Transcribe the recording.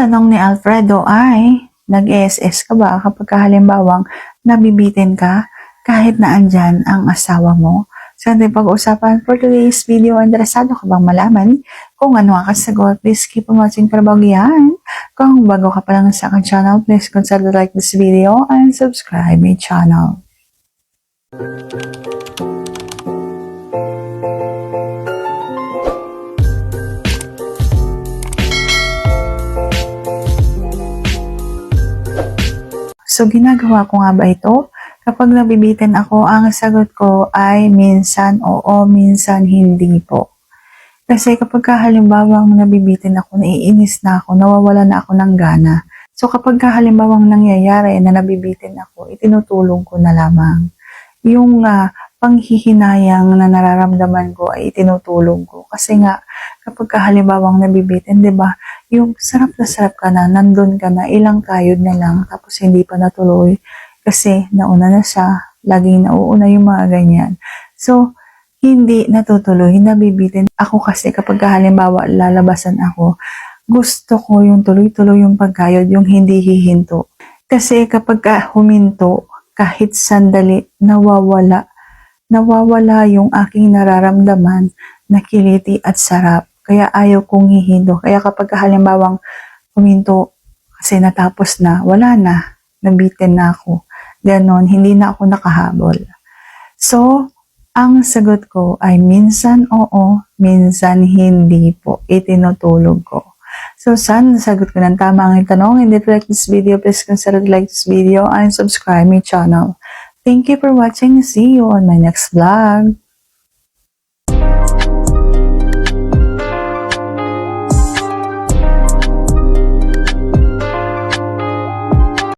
tanong ni Alfredo ay, nag-SS ka ba kapag ka halimbawang nabibitin ka kahit na andyan ang asawa mo? So, hindi pag-usapan for today's video. Interesado ka bang malaman kung ano ang kasagot? Please keep on watching para bago yan. Kung bago ka pa lang sa aking channel, please consider like this video and subscribe my channel. So, ginagawa ko nga ba ito? Kapag nabibitin ako, ang sagot ko ay minsan oo, minsan hindi po. Kasi kapag ka halimbawang nabibitin ako, naiinis na ako, nawawala na ako ng gana. So kapag ka halimbawang nangyayari na nabibitin ako, itinutulong ko na lamang. Yung ah, panghihinayang na nararamdaman ko ay itinutulong ko. Kasi nga, kapag ka halimbawang nabibitin, di ba, yung sarap na sarap ka na, nandun ka na, ilang kayod na lang, tapos hindi pa natuloy. Kasi nauna na siya, laging nauuna yung mga ganyan. So, hindi natutuloy, nabibitin. Ako kasi kapag halimbawa lalabasan ako, gusto ko yung tuloy-tuloy yung pagkayod, yung hindi hihinto. Kasi kapag ka huminto, kahit sandali, nawawala. Nawawala yung aking nararamdaman na kiliti at sarap. Kaya ayaw kong hihinto. Kaya kapag halimbawang huminto, kasi natapos na, wala na, nabitin na ako. Ganon, hindi na ako nakahabol. So, ang sagot ko ay minsan oo, minsan hindi po. Itinutulog ko. So, sana nasagot ko ng tama ang tanong. And like this video, please consider to like this video and subscribe my channel. Thank you for watching. See you on my next vlog.